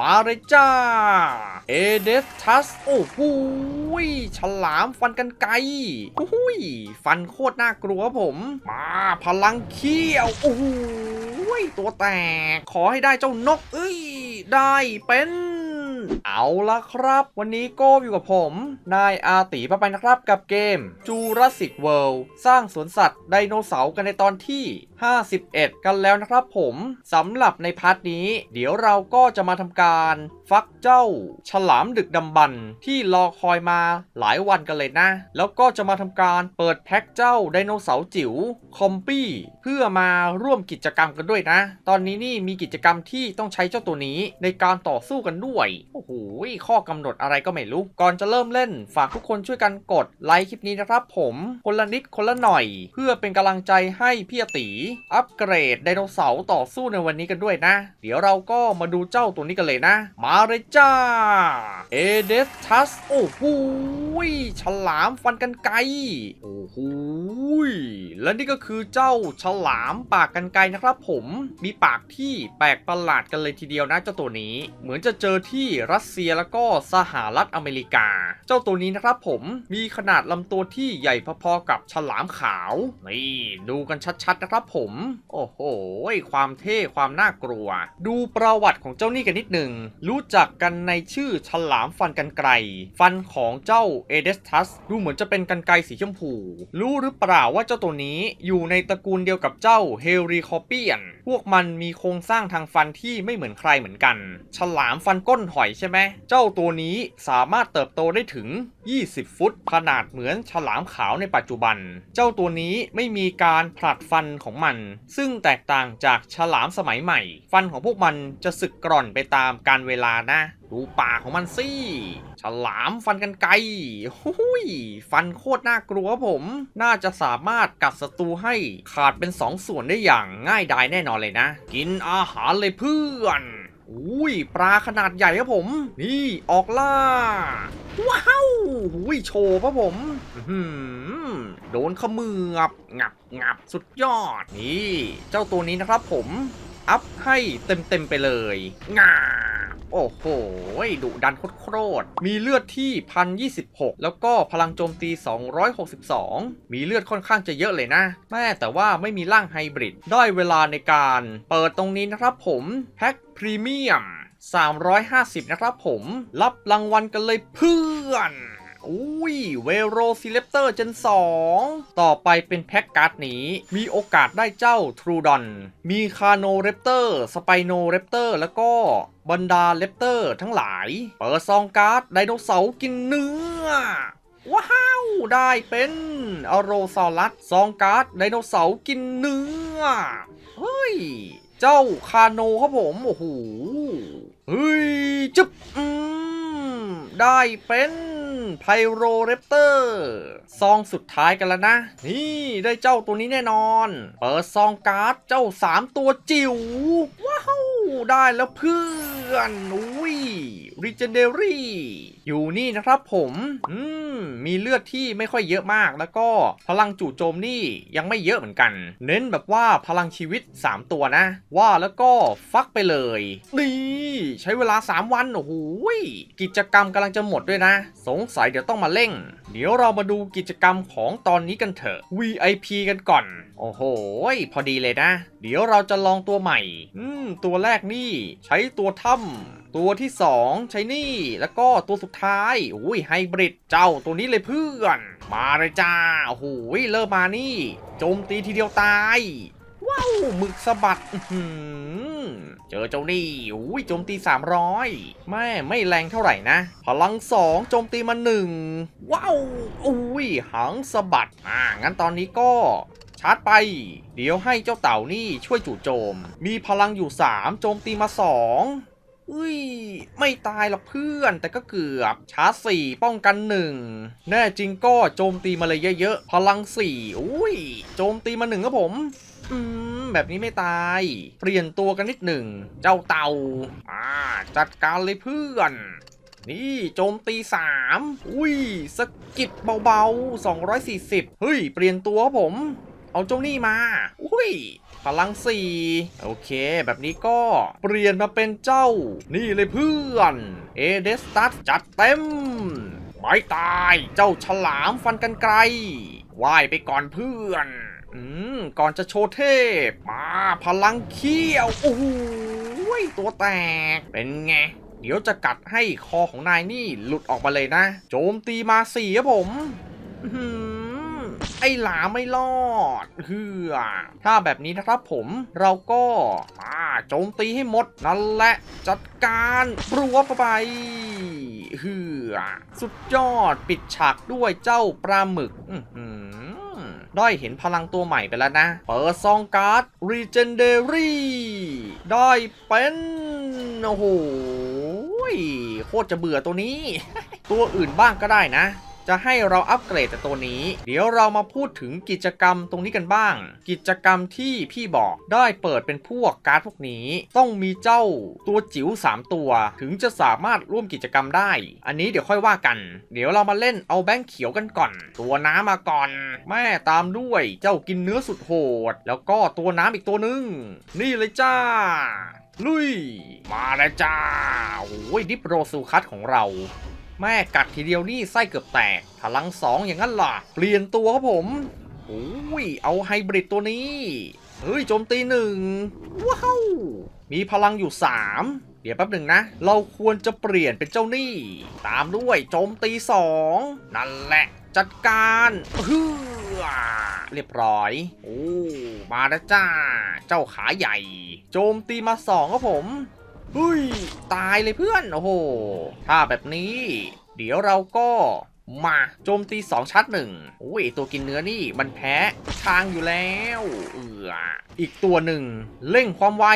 มาเลยจ้า เอเดฟทัส โอ้โหฉลามฟันกันไกลโอ้โหฟันโคตรน่ากลัวผม มาพลังเขี้ยว โอ้โหตัวแตก ขอให้ได้เจ้านก เอ้ย ได้เป็น เอาละครับ วันนี้โก้อยู่กับผม นายอาตีปะไปนะครับกับเกม Jurassic World สร้างสวนสัตว์ไดโนเสาร์กันในตอนที่ 51 กันแล้วนะครับผมสำหรับในพาร์ทนี้ เดี๋ยวเราก็จะมาทำการฟักเจ้า ฉลามดึกดำบรรที่รอคอยมาหลายวันกันเลยนะ แล้วก็จะมาทำการเปิดแพ็คเจ้าไดโนเสาร์จิ๋วคอมปี้เพื่อมาร่วมกิจกรรมกันด้วยนะ ตอนนี้นี่มีกิจกรรมที่ต้องใช้เจ้าตัวนี้ในการต่อสู้กันด้วยโอ้โหข้อกำหนดอะไรก็ไม่รู้ ก่อนจะเริ่มเล่น ฝากทุกคนช่วยกันกดไลค์คลิปนี้นะครับผม คนละนิดคนละหน่อย เพื่อเป็นกำลังใจให้พี่อตี อัปเกรดไดโนเสาร์ต่อสู้ในวันนี้กันด้วยนะ เดี๋ยวเราก็มาดูเจ้าตัวนี้กันเลยนะ มาเลยจ้า เอเดสทัส โอ้โหฉลามฟันกันไกลโอ้โหและนี่ก็คือเจ้าฉลามปากกันไกลนะครับผม มีปากที่แปลกประหลาดกันเลยทีเดียวนะเจ้าตัวนี้ เหมือนจะเจอที่รัสเซียแล้วก็สหรัฐอเมริกา เจ้าตัวนี้นะครับผมมีขนาดลำตัวที่ใหญ่พอๆกับฉลามขาว นี่ดูกันชัดๆนะครับผม โอ้โห ความเท่ความน่ากลัว ดูประวัติของเจ้านี่กันนิดหนึ่ง รู้จักกันในชื่อฉลามฟันกันไกรฟันของเจ้าเอเดสทัสดูเหมือนจะเป็นกันไกรสีชมพู รู้หรือเปล่าว่าเจ้าตัวนี้อยู่ในตระกูลเดียวกับเจ้าเฮริคอเปียน พวกมันมีโครงสร้างทางฟันที่ไม่เหมือนใครเหมือนกัน ฉลามฟันก้นหอยใช่ไหม เจ้าตัวนี้สามารถเติบโตได้ถึง 20 ฟุต ขนาดเหมือนฉลามขาวในปัจจุบัน เจ้าตัวนี้ไม่มีการผลัดฟันของมัน ซึ่งแตกต่างจากฉลามสมัยใหม่ ฟันของพวกมันจะสึกกร่อนไปตามการเวลานะ ดูปากของมันสิฉลามฟันกันไกลหุยฟันโคตรน่ากลัวผม น่าจะสามารถกัดศัตรูให้ขาดเป็นสองส่วนได้อย่างง่ายดายแน่นอนเลยนะ กินอาหารเลยเพื่อน อุ้ยปลาขนาดใหญ่ครับผม นี่ออกล่า ว้าวหุ้ยโชว์ครับผมโดนขมือบงับงับสุดยอดนี่ เจ้าตัวนี้นะครับผม อัพให้เต็มเต็มไปเลยงา โอ้โหดุดันโคตรมีเลือดที่ 1026 แล้วก็พลังโจมตี 262 มีเลือดค่อนข้างจะเยอะเลยนะ แม่แต่ว่าไม่มีร่างไฮบริด ได้เวลาในการเปิดตรงนี้นะครับผมแพ็คพรีเมียม 350 นะครับผม รับรางวัลกันเลยเพื่อน อุ้ยเวโรซิเลปเตอร์เจน 2 ต่อไปเป็นแพ็กการ์ดนี้ มีโอกาสได้เจ้าทรูดอน มีคาโนเรปเตอร์สไปโนเรปเตอร์แล้วก็บรรดาเลปเตอร์ทั้งหลาย เปิดซองการ์ดไดโนเสาร์กินเนื้อ ว้าว ได้เป็นอโรซอลัสซองการ์ดไดโนเสาร์กินเนื้อ เฮ้ย เจ้าคาโนครับผม โอ้โห เฮ้ย จึ๊บอืมได้เป็น ไพโรเรปเตอร์ซองสุดท้ายกันแล้วนะ นี่ได้เจ้าตัวนี้แน่นอน เปิดซองการ์ดเจ้า 3 ตัวจิ๋วว้าว ได้แล้วเพื่อนอุ้ยรีเจนเดอรี่ อยู่นี่นะครับผมอืมมีเลือดที่ไม่ค่อยเยอะมาก แล้วก็พลังจู่โจมนี่ยังไม่เยอะเหมือนกัน เน้นแบบว่าพลังชีวิต 3 ตัวนะ ว่าแล้วก็ฟักไปเลยนี่ใช้เวลา 3 วันโอ้โหกิจกรรมกำลังจะหมดด้วยนะ สงสัยเดี๋ยวต้องมาเร่ง เดี๋ยวเรามาดูกิจกรรมของตอนนี้กันเถอะ VIP กันก่อน โอ้โหพอดีเลยนะ เดี๋ยวเราจะลองตัวใหม่ อืม ตัวแรกนี่ ใช้ตัวถ้ำ ตัวที่2ใช้นี่ แล้วก็ตัวสุดท้ายอุ้ยไฮบริดเจ้าตัวนี้เลยเพื่อน มาเลยจ้าโอ้โหยเริ่มมานี่โจมตีทีเดียวตาย ว้าวมึกสะบัดเจอเจ้านี่อุ้ยโจมตี 300แม่ไม่แรงเท่าไหร่นะ พลัง 2 โจมตีมา1ว้าวอุ้ยหางสะบัดอ่างั้นตอนนี้ก็ชาร์จไป เดี๋ยวให้เจ้าเต่านี่ช่วยจู่โจม มีพลังอยู่ 3 โจมตีมา 2 อุ้ย ไม่ตายหรอกเพื่อน แต่ก็เกือบ ชาร์จสี่ป้องกันหนึ่งแน่จริงก็โจมตีมาเลยเยอะๆ พลังสี่อุ้ย โจมตีมาหนึ่งครับผม อืม แบบนี้ไม่ตาย เปลี่ยนตัวกันนิดหนึ่ง เจ้าเต่า อ่า จัดการเลยเพื่อนนี่โจมตี 3 อุ้ยสกิดเบาๆ 240 เฮ้ย เปลี่ยนตัวครับผม เอาเจ้านี่มา อุ้ย พลังสี่โอเค แบบนี้ก็เปลี่ยนมาเป็นเจ้า นี่เลยเพื่อน เอเดสตัสจัดเต็มไม่ตายเจ้าฉลามฟันกันไกลว่ายไปก่อนเพื่อน อืม ก่อนจะโชว์เทพ มาพลังเขี้ยว โอ้โหยตัวแตก เป็นไง เดี๋ยวจะกัดให้คอของนายนี่หลุดออกมาเลยนะ โจมตีมาสี่ครับผมอื้อหือ ไอ้หลาไม่รอดเฮือถ้าแบบนี้นะครับผมเราก็มาโจมตีให้หมด นั่นแหละจัดการรวไปเฮือสุดยอดปิดฉากด้วยเจ้าปลาหมึกอื้อได้เห็นพลังตัวใหม่ไปแล้วนะ เปิดซองการ์ด Legendary ได้เป็น โอ้โหโคตรจะเบื่อตัวนี้ ตัวอื่นบ้างก็ได้นะ จะให้เราอัปเกรดแต่ตัวนี้ เดี๋ยวเรามาพูดถึงกิจกรรมตรงนี้กันบ้าง กิจกรรมที่พี่บอกได้เปิดเป็นพวกการ์ดพวกนี้ ต้องมีเจ้าตัวจิ๋ว3 ตัว ถึงจะสามารถร่วมกิจกรรมได้ อันนี้เดี๋ยวค่อยว่ากัน เดี๋ยวเรามาเล่นเอาแบงค์เขียวกันก่อน ตัวน้ำมาก่อน แม่ตามด้วยเจ้ากินเนื้อสุดโหด แล้วก็ตัวน้ำอีกตัวนึง นี่เลยจ้าลุย มาแล้วจ้า โอ้ยดิปโรซูคัตของเรา แม่กัดทีเดียวนี่ไส้เกือบแตก พลังสองอย่างนั้นล่ะ เปลี่ยนตัวครับผมโอ้ย เอาไฮบริดตัวนี้ เฮ้ยโจมตีหนึ่งว้าว มีพลังอยู่ 3 เดี๋ยวแป๊บหนึ่งนะ เราควรจะเปลี่ยนเป็นเจ้านี่ตามด้วยโจมตี 2 นั่นแหละ จัดการฮือเรียบร้อย โอ้ มาแล้วจ้า เจ้าขาใหญ่ โจมตีมา 2 ครับผม ฮ้ย ตายเลยเพื่อน โอ้โห ถ้าแบบนี้ เดี๋ยวเราก็มาโจมตี 2 ชัดหนึ่งโอ้ยตัวกินเนื้อนี่มันแพ้ทางอยู่แล้ว เอืออีกตัวหนึ่งเร่งความไว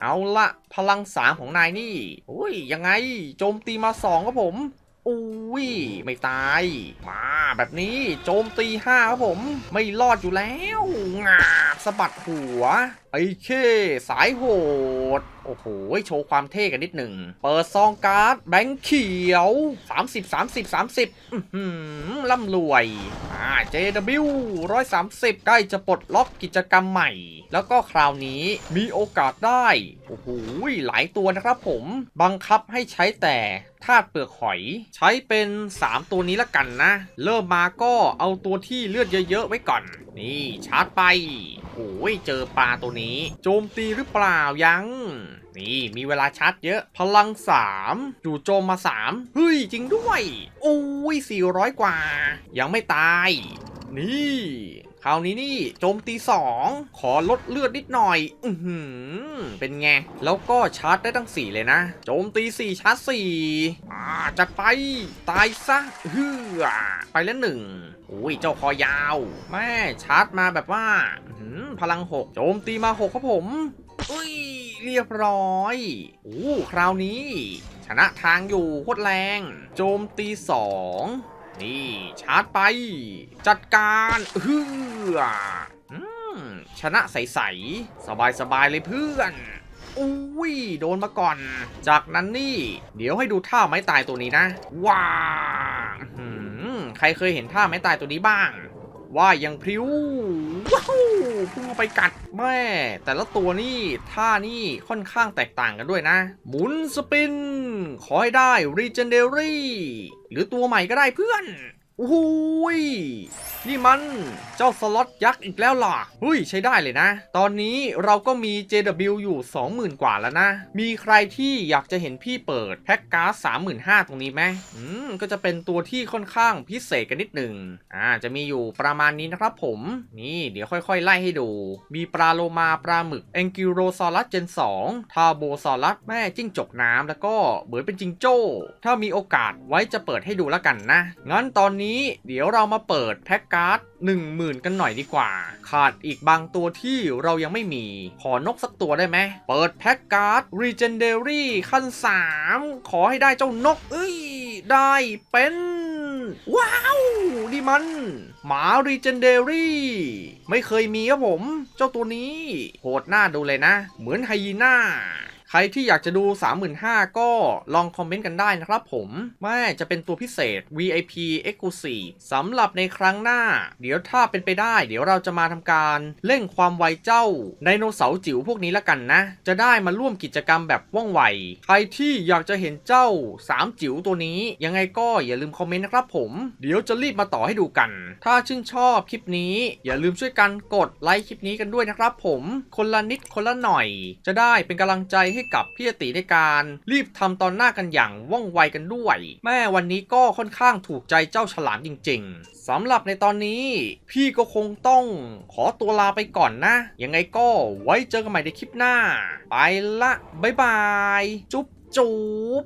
เอาละพลังสามของนายนี่โอ้ยยังไงโจมตีมา2ครับผมอุ้ยไม่ตาย มาแบบนี้โจมตี5ครับผม ไม่รอดอยู่แล้วงาสะบัดหัวไอ้เคสายโหด โอ้โห โชว์ความเท่กันนิดหนึ่ง เปิดซองการ์ด แบงค์เขียว 30 30 30อื้อหือร่ำรวย อ่า JW 130 ใกล้จะปลดล็อกกิจกรรมใหม่ แล้วก็คราวนี้มีโอกาสได้ โอ้โห หลายตัวนะครับผม บังคับให้ใช้แต่ธาตุเปลือกหอย ใช้เป็น 3 ตัวนี้ละกันนะ เริ่มมาก็เอาตัวที่เลือดเยอะๆไว้ก่อน นี่ชาร์จไปโอ้ยเจอปลาตัวนี้ โจมตีหรือเปล่ายัง นี่มีเวลาชาร์จเยอะ พลัง3จู่โจมมา 3 เฮ้ย จริงด้วย โอ้ย 400 กว่า ยังไม่ตาย นี่คราวนี้นี่โจมตี 2 ขอลดเลือดนิดหน่อย อือหือเป็นไง แล้วก็ชาร์จได้ตั้ง 4 เลยนะ โจมตี 4 ชาร์จ4อ่าจัดไป ตายซะฮือไปแล้วหนึ่ง อุ้ยเจ้าคอยาว แม่ชาร์จมาแบบว่าพลัง6โจมตีมา6ครับผม อุ้ย เรียบร้อยโอ้คราวนี้ ชนะทางอยู่โคตรแรง โจมตี2นี่ชาร์จไป จัดการเฮืออืมชนะใสๆสบายๆเลยเพื่อนอุ้ยโดนมาก่อน จากนั้นนี่ เดี๋ยวให้ดูท่าไม้ตายตัวนี้นะ ว้า ใครเคยเห็นท่าไม้ตายตัวนี้บ้าง ว่ายังพริ้วว้าวพุ่งไปกัดแม่ แต่ละตัวนี่ท่านี่ค่อนข้างแตกต่างกันด้วยนะ หมุนสปิน ขอให้ได้รีเจนเดอรี่หรือตัวใหม่ก็ได้เพื่อน อ้ยนี่มันเจ้าสล็อตยักษ์อีกแล้วล่ะเฮ้ยใช้ได้เลยนะ ตอนนี้เราก็มี JW อยู่ 20,000 กว่าแล้วนะ มีใครที่อยากจะเห็นพี่เปิดแพ็กการ์ด35,000 ตรงนี้ไหมอืม ก็จะเป็นตัวที่ค่อนข้างพิเศษกันนิดหนึ่งอ่า จะมีอยู่ประมาณนี้นะครับผม นี่เดี๋ยวค่อยๆ ไล่ให้ดู มีปลาโลมาปลาหมึก แองกิโรซอรัสเจน 2 ทาโบซอรัสแม่จิ้งจกน้ำแล้วก็เหมือนเป็นจิงโจ้ ถ้ามีโอกาสไว้จะเปิดให้ดูแล้วกันนะ งั้นตอนนี้เดี๋ยวเรามาเปิดแพ็กการ์ด10,000 กันหน่อยดีกว่า ขาดอีกบางตัวที่เรายังไม่มี ขอนกสักตัวได้ไหม เปิดแพ็กการ์ด Legendary ขั้น 3 ขอให้ได้เจ้านก เอ้ย ได้เป็น ว้าว นี่มัน หมา Legendary ไม่เคยมีครับผม เจ้าตัวนี้ โหดหน้าดูเลยนะ เหมือนไฮยีน่า ใครที่อยากจะดู 35,000 ก็ลองคอมเมนต์กันได้นะครับผมแม่จะเป็นตัวพิเศษ VIP Exclusive สำหรับในครั้งหน้า เดี๋ยวถ้าเป็นไปได้ เดี๋ยวเราจะมาทำการเร่งความไวเจ้าไดโนเสาร์จิ๋วพวกนี้ละกันนะ จะได้มาร่วมกิจกรรมแบบว่องไว ใครที่อยากจะเห็นเจ้า 3 จิ๋วตัวนี้ ยังไงก็อย่าลืมคอมเมนต์นะครับผม เดี๋ยวจะรีบมาต่อให้ดูกัน ถ้าชื่นชอบคลิปนี้ อย่าลืมช่วยกันกดไลค์คลิปนี้กันด้วยนะครับผม คนละนิดคนละหน่อย จะได้เป็นกำลังใจให้ให้กับพี่ติในการรีบทำตอนหน้ากันอย่างว่องไวกันด้วย แม่วันนี้ก็ค่อนข้างถูกใจเจ้าฉลามจริง ๆสำหรับในตอนนี้ พี่ก็คงต้องขอตัวลาไปก่อนนะ ยังไงก็ไว้เจอกันใหม่ในคลิปหน้า ไปละบ๊ายบาย จุ๊บจุ๊บ